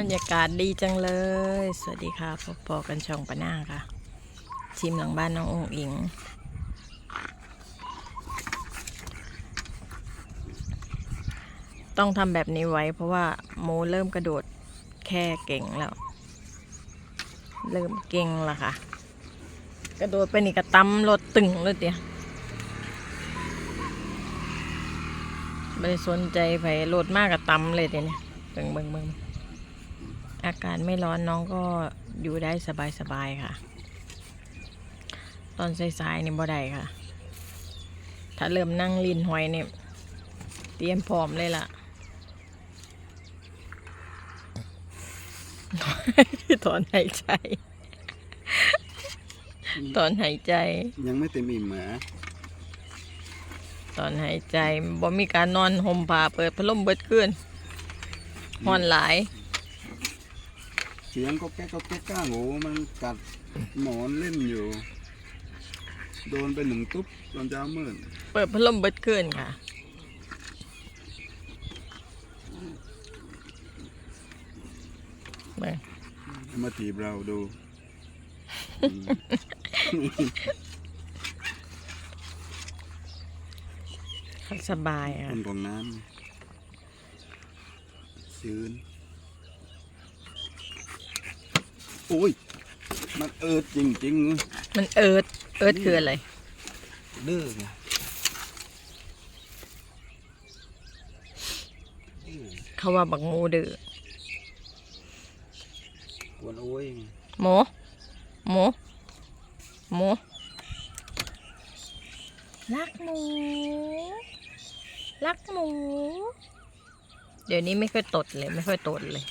บรรยากาศดีจังเลย สวัสดีค่ะพบปอกันช่องปะหน้าค่ะ ทีมหลังบ้านน้ององอิง ต้องทำแบบนี้ไว้เพราะว่าโมเริ่มกระโดดแค่เก่งแล้ว เริ่มเก่งและค่ะ กระโดดไปนี่กระตำรถตึงเลยเดียวไม่สนใจไผโหลดมากกับตำเลยเดี๋ยวนี้เบิ่งเบิ่งเบิ่ง อากาศไม่ร้อนน้องก็อยู่ได้สบายสบายๆค่ะ ตอนสายๆนี่บ่ได้ค่ะ ถ้าเริ่มนั่งลินหอยเนี่ยเตรียมพร้อมเลยล่ะถอนหายใจ ตอนหายใจ ยังไม่เต็มอิ่มเหรอตอนหายใจบ่มีการนอนห่มผ้าเปิดพัดลมเบิดขึ้นห่อนหลาย เสียงก็แก๊กก็แก๊กก้างโง่มันกัดหมอนเล่นอยู่ โดนไปหนึ่งตุ๊บตอนเช้ามืดเปิดพัดลมเบิดขึ้นค่ะเบิ่งมาถีบเราดูเขาสบายคอะ นของน้ำชื้น โอ้ย มันเอิดจริงๆเว้ยมันเอิดเอิดคืออะไรดื้อไงเขาว่าบักงูดื้อกวนโอ้ยหมูหมูหมูรักหมูรักหมู เดี๋ยวนี้ไม่ค่อยตดเลย ไม่ค่อยตดเลย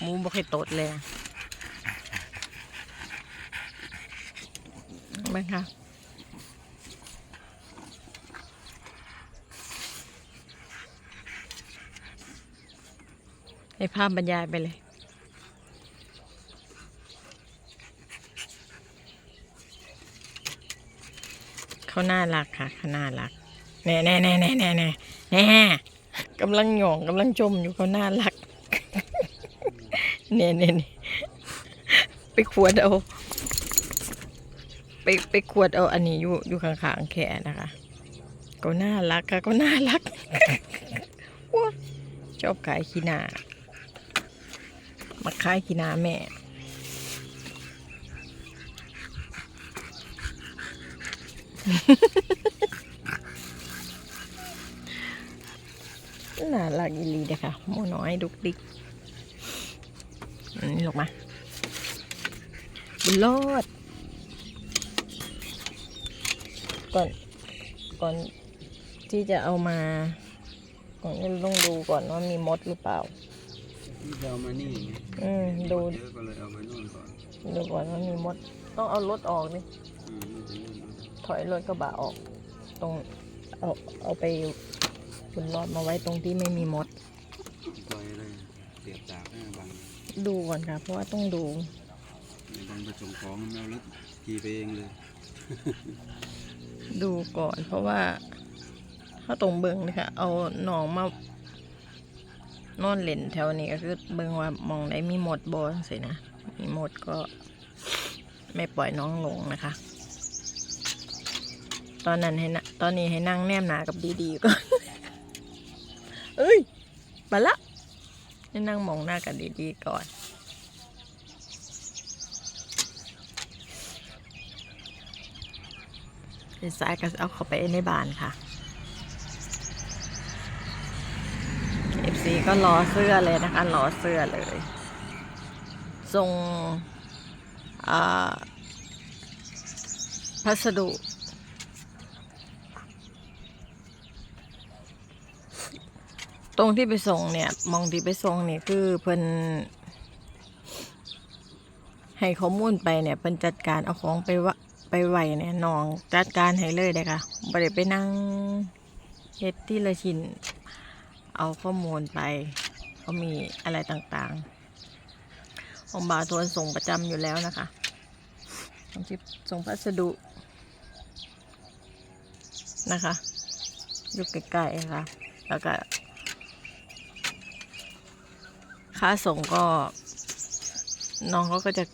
หมูไม่ค่อยตดเลย บ้างคะให้ภาพบรรยายไปเลย เขาน่ารักค่ะเขาน่ารัก แน่แน่แน่แน่แน่แน่แน่กำลังหยองกำลังชมอยู่เขาน่ารักเน่เน่เน่ไปขวดเอา ไปไปขวดเอาอันนี้อยู่อยู่ข้างๆแขนนะคะ ก็น่ารักค่ะก็น่ารักว้าชอบขายขี้หนามาขายขี้หนาแม่น่ารักอีลีเด้อค่ะหมูน้อยดุกดิกนนี้ลงมาบุญรอด ก่อนก่อนที่จะเอามาก่อนก็ต้องดูก่อนว่ามีมดหรือเปล่าที่จะเอามานี่ไงอืมดูเยอะก็เลยเอามานู่นก่อนดูก่อนว่ามีมด ต้องเอารถออกดิอืมนู่นถึงนู่นเอาถอยรถกระบะออก ตรงเอาเอาไปบุญรอดมาไว้ตรงที่ไม่มีมดปล่อยเลยเสียบจากให้บังดูก่อนค่ะเพราะว่าต้องดูในบังไปส่งของแมวรถขี่ไปเองเลย ดูก่อนเพราะว่าถ้าตรงเบิงเลยค่ะเอาหนองมานอนเล่นแถวนี้ก็คือเบิงว่ามองได้มีหมดบอลสินะ มีหมดก็ไม่ปล่อยน้องลงนะคะ ตอนนั้นให้นะตอนนี้ให้นั่งแนมหนากับดีๆก่อนเอ้ยไปละให้นั่งมองหน้ากันดีๆก่อน เดี๋ยวสายก็เอาเข้าไปในบ้านค่ะ FC ก็รอเสื้อเลยนะคะรอเสื้อเลยส่งอ่าพัสดุตรงที่ไปส่งเนี่ยมองที่ไปส่งเนี่ยคือเพิ่นให้ข้อมูลไปเนี่ยเพิ่นจัดการเอาของไปวะ ไปไหวเนี่ยน้องจัดการให้เลยเด้ค่ะบ่ได้ไปนั่งเฮ็ดที่ละชิ้น เอาข้อมูลไปเขามีอะไรต่างๆของบาทวนส่งประจำอยู่แล้วนะคะของที่ส่งพัสดุนะคะอยู่ใกล้ๆค่ะ แล้วก็ ค่าส่งก็ น้องเขาก็จะ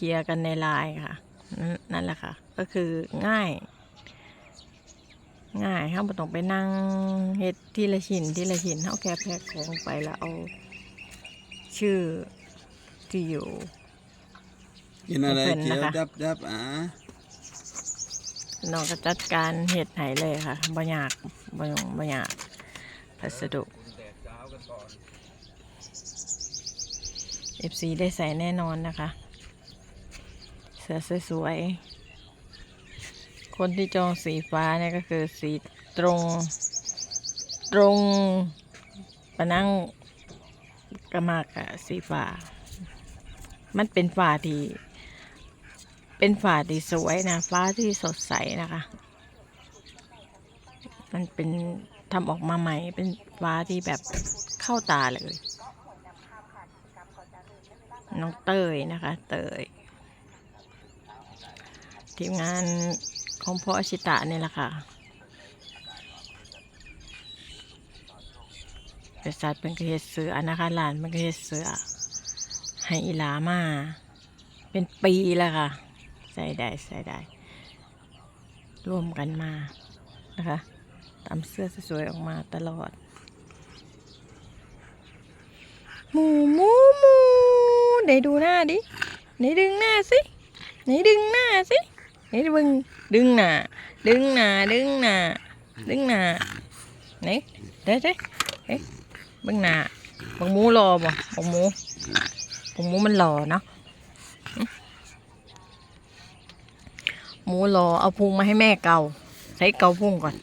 ลียร์กันในไลน์ค่ะนั่นนั่นแหละค่ะ ก็คือง่าย ง่ายเขาไม่ต้องไปนั่งเฮ็ดที่ละชิ้นที่ละชิ้นเขาแค่แพ็คของไปแล้วเอา ชื่อที่อยู่ กินอะไรเป็นเขียวนะคะดับดับอะน้องก็จัดการเห็ดไหเลยค่ะบ่ยากบ่ยงบ่ยากพัสดุ FC ได้ใส่แน่นอนนะคะเสื้อสวยๆ คนที่จองสีฟ้าเนี่ยก็คือสีตรง ตรงปะนั่งกระมากะสีฟ้า มันเป็นฟ้าที่ เป็นฟ้าที่สวยนะ ฟ้าที่สดใสนะคะ มันเป็นทำออกมาใหม่ เป็นฟ้าที่แบบเข้าตาเลย น้องเตยนะคะ เตย ทีมงานของพ่ออชิตะนี่แหละค่ะบริษัทเป็นกระเฮ็ดเสือนะคะหลานเป็นกระเฮ็ดเสือให้อีลามา เป็นปีแล้วค่ะ ใส่ได้ใส่ได้ร่วมกันมานะคะตามเสื้อสวยๆออกมาตลอด หมูหมูหมูไหนดูหน้าดิไหนดึงหน้าสิไหนดึงหน้าสิ ไหนดึงดึงหนาดึงหนาดึงหนาดึงหน้าไหนเด้เด้เฮ้ยเบิ่งหน้าบักหมูรอบ่บักหมูบักหมูมันรอเนาะหึหมูรอเอาพุงมาให้แม่เกาใช้เกาพุงก่อน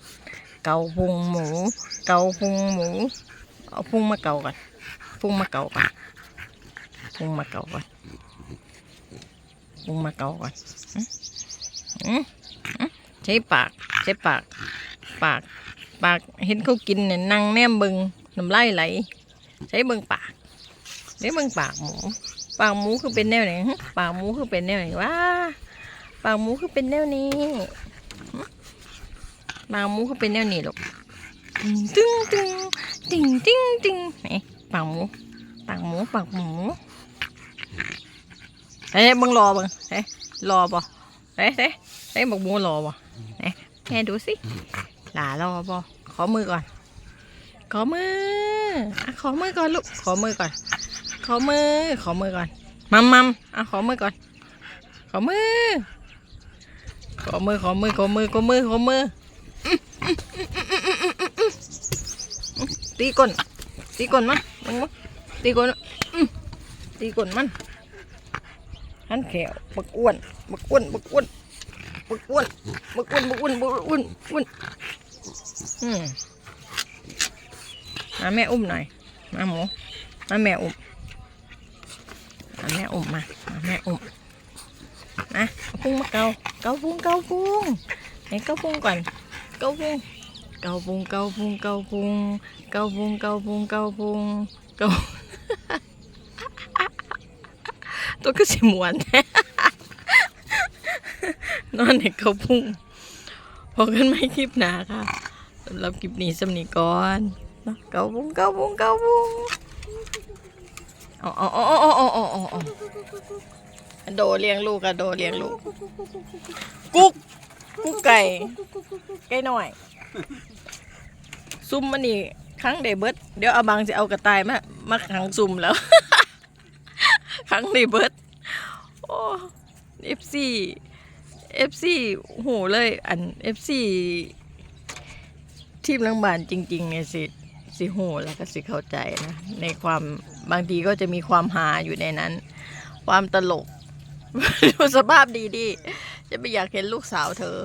เกาพุงหมู เกาพุงหมู เอาพุงมาเกาก่อนพุงมาเกาก่อนพุงมาเกาก่อนพุงมาเกาก่อน ใช้ปากใช้ปาก ปาก ปากเห็นเขากินเนี่ยนั่งแนมเบิงน้ำลายไหล ใช้เบิงปากใช้เบิงปากหมู ปากหมูคือเป็นแนวไหนปากหมูคือเป็นแนวไหนวะปากหมูคือเป็นแนวนี้ปากหมูคือเป็นแนวนี้ลูกตึ้งตึ้งตึ้งตึ้งตึ้งไหนปากหมูปากหมูปากหมูเฮ้ยเบิงรอเบิงเฮ้ยรอบ่เฮ้ยเฮ้ย เฮ้ยบอกหมูรอบ่ไหนแม่ดูสิ หลารอบ่ขอมือก่อน ขอมืออะขอมือก่อนลูก ขอมือก่อน ขอมือ ขอมือก่อน มัมมัมอะขอมือก่อน ขอมือ ขอมือ ขอมือ ขอมือ ขอมือ ขอมือ ตีก้นตีก้นมันมึงตีก้นตีก้นมันหันแขวบักอ้วน บักอ้วน บักอ้วน บักอ้วนบักอ้วนบักอ้วนบักอ้วนอ้วนอืมมาแม่อุ้มหน่อย มาหมู มาแม่อุ้ม มาแม่อุ้มมา มาแม่อุ้มนะเอาพุงมาเกาเกาพุงเกาพุงไหนเกาพุงก่อนเกาพุงเกาพุงเกาพุงเกาพุงเกาพุงเกาพุงเกาพุงเกาตัวก็สิมวน นอนในเขาพุ่งพอกันไม่คลิปหนาค่ะสำหรับคลิปนี้สำนีก่อนเกาพุ่งเกาพุ่งเกาพุ่งอ๋ออ๋ออ๋ออ๋ออ๋อโดเลี้ยงลูกอะโดเลี้ยงลูก กุ๊ก กุ๊กไก่ ไก่หน่อย ซุ่มมันนี่ครั้งเดเบิร์ดเดี๋ยวอาบังจะเอากระต่ายมา มาขังซุ่มแล้ว ครั้งเดเบิร์ดโอ้เอฟซี เอฟซีโหเลยอันเอฟซีทีมลังบานจริงๆเนี่ยสิสิโหแล้วก็สิเข้าใจนะ ในความบางทีก็จะมีความหาอยู่ในนั้น ความตลก ดูสภาพดีดีจะไม่อยากเห็นลูกสาวเธอ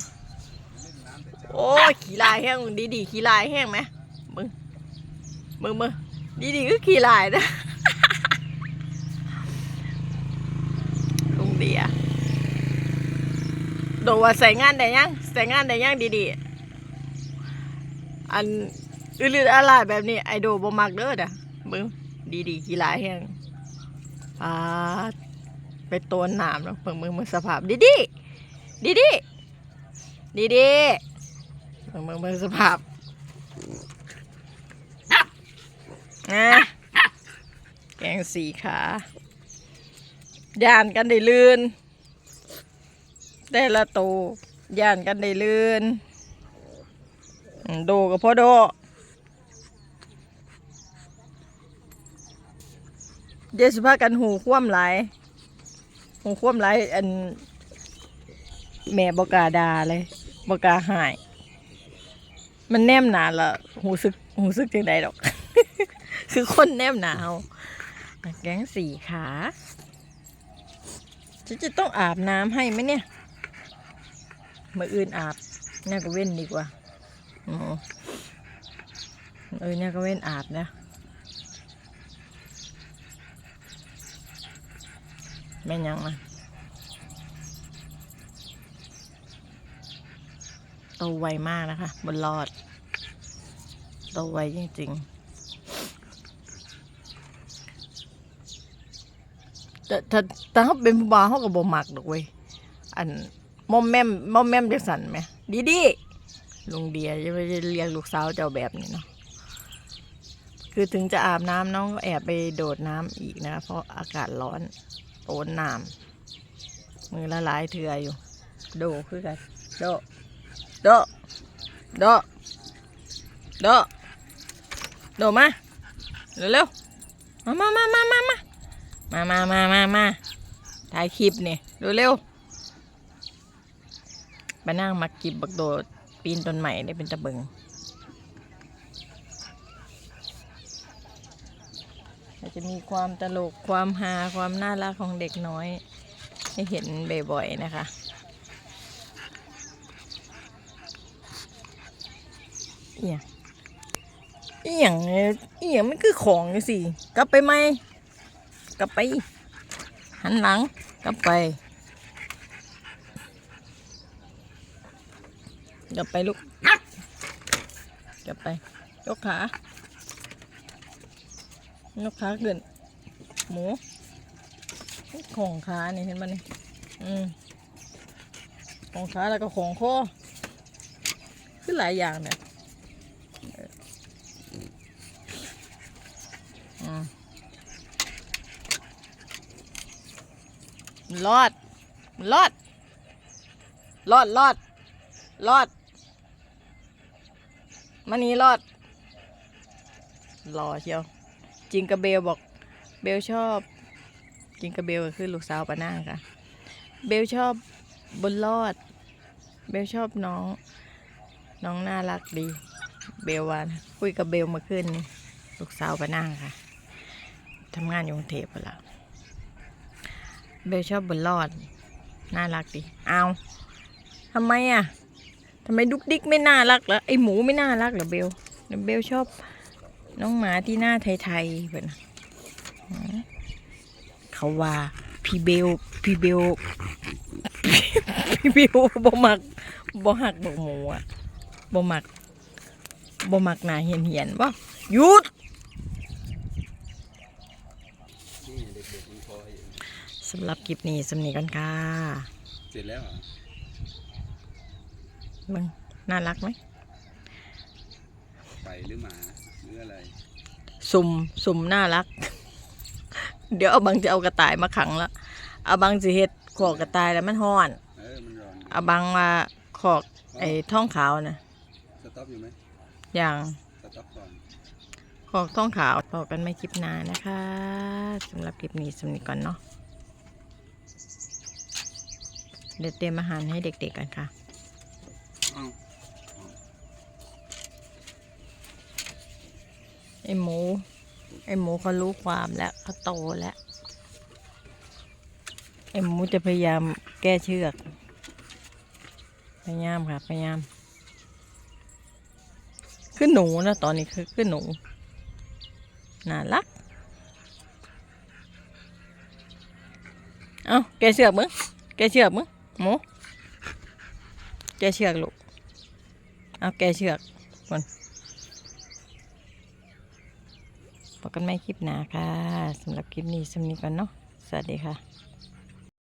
โอ้ขี้ลายแห้งดีดีขี้ลายแห้งไหมมึงมึงมึงดีดีก็ขี้ลายนะ ลุงเดียโดว่าใส่งานได้ยังใส่งานได้ยังดีๆ อันอือๆอะไรแบบนี้ไอโดบ่มักเด้อนะมึงดีดีๆขี้ลายแห้งปาดไปโตนน้ำแล้วเพิ่งมึงมึงสภาพดีดีดีดีดีดีๆเบิ่งเบิ่งเบิ่งสภาพนะแกงสีขาย่านกันได้ลื่น แต่ละโตวย่านกันได้ลื่นอืมโดกับพ่อโดเดี๋ยวสุภากันหูคว่ำไหลหูคว่ำไหลอัน แม่บกาดาเลยบกาหาย มันแนมหนาละหูซึกหูซึกจังใดดอก คือคนแนมหนาวแกงสี่ขาจะจะต้องอาบน้ำให้ไหมเนี่ย มื่ออื่นอาบเนี่ยก็เว้นดีกว่าอ๋อเออเนี่ยก็เว้นอาบนะแม่ยังนะโตไวมากนะคะ บนรอด โตไวจริงๆแต่ถ้าถ้าเขาเป็นผู้บ่าวเขาก็บ่มักดอกเว้ยอัน มอมแม่มมอมแม่มจังสันไหมดีดีลุงเดียจะไปเรียกลูกสาวเจ้าแบบนี้เนาะคือถึงจะอาบน้ำน้องก็แอบไปโดดน้ำอีกนะ เพราะอากาศร้อนโอนน้ำมือละลายเถื่ออยู่ โดคือกัน โด โด โด โด โดมา เร็วๆ มามามามามามามามามามาถ่ายคลิปนี่เร็วเร็วๆ ไปนั่งมากิบบักโดดปีนต้นใหม่ได้เป็นตะเบิงจะมีความตลกความฮาความน่ารักของเด็กน้อย ให้เห็นบ่อยๆนะคะเอียงเอียงเนี่ยเอียงมันคือของจังสิกลับไปไหมกลับไป หันหลังกลับไป กลับไปลูกกลับไป ยกขายกขาขึ้นหมูของขานี่เห็นมันนี่อืมของขาแล้วก็ของคอคือหลายอย่างเนี่ยรอดรอดรอดรอดรอด มานีรอดรอเชียว จิงกับเบลบอก เบลชอบ จิงกับเบลคือลูกสาวปานาค่ะ เบลชอบบนรอด เบลชอบน้อง น้องน่ารักดี เบลวานคุยกับเบลมาขึ้นนี่ลูกสาวปานาค่ะทำงานอยู่กรุงเทพแล้วเบลชอบบนรอด น่ารักดิเอาทำไมอะ ทำไมดุกดิกไม่น่ารักเหรอไอหมูไม่น่ารักเหรอเบลเบลชอบ น้องหมาที่หน้าไทยๆเพื่อนเขาว่าพี่เบลพี่เบลพี่เบลบ่หมักบ่หักบอกหมูอะบ่หมักบ่หมักหนาเหียนเหียนๆบ่หยุดสำหรับคลิปนี้สำนีกันค่ะเสร็จแล้ว มึงน่ารักไหมไก่หรือหมาหรืออะไร สุ่มสุ่มน่ารัก เดี๋ยวเอาบังจะเอากระต่ายมาขังละเอาบังสิเฮ็ดขอกกระต่ายแล้วมันห้อนเออมันร้อนเอาบังมาขอกไอ้ท้องขาวนะสต็อปอยู่ไหมอย่างสต็อปก่อน ขอกท้องขาวพอกันไม่คลิปหน้านะคะสำหรับคลิปนี้สำนีก่อนเนาะเดี๋ยวเตรียมอาหารให้เด็กๆกันค่ะ อ้าว ไอหมู ไอหมูเขารู้ความแล้วเขาโตแล้ว ไอหมูจะพยายามแก้เชือก พยายามค่ะ พยายาม ขึ้นหนูนะตอนนี้คือขึ้นหนู น่ารัก เอาแกเชือกมึง แกเชือกมึง หมู แกเชือกลูก เอาแกเชือกคน พบกันไม่คลิปหนาค่ะสำหรับคลิปนี้สำนี้ก่อนเนาะสวัสดีค่ะ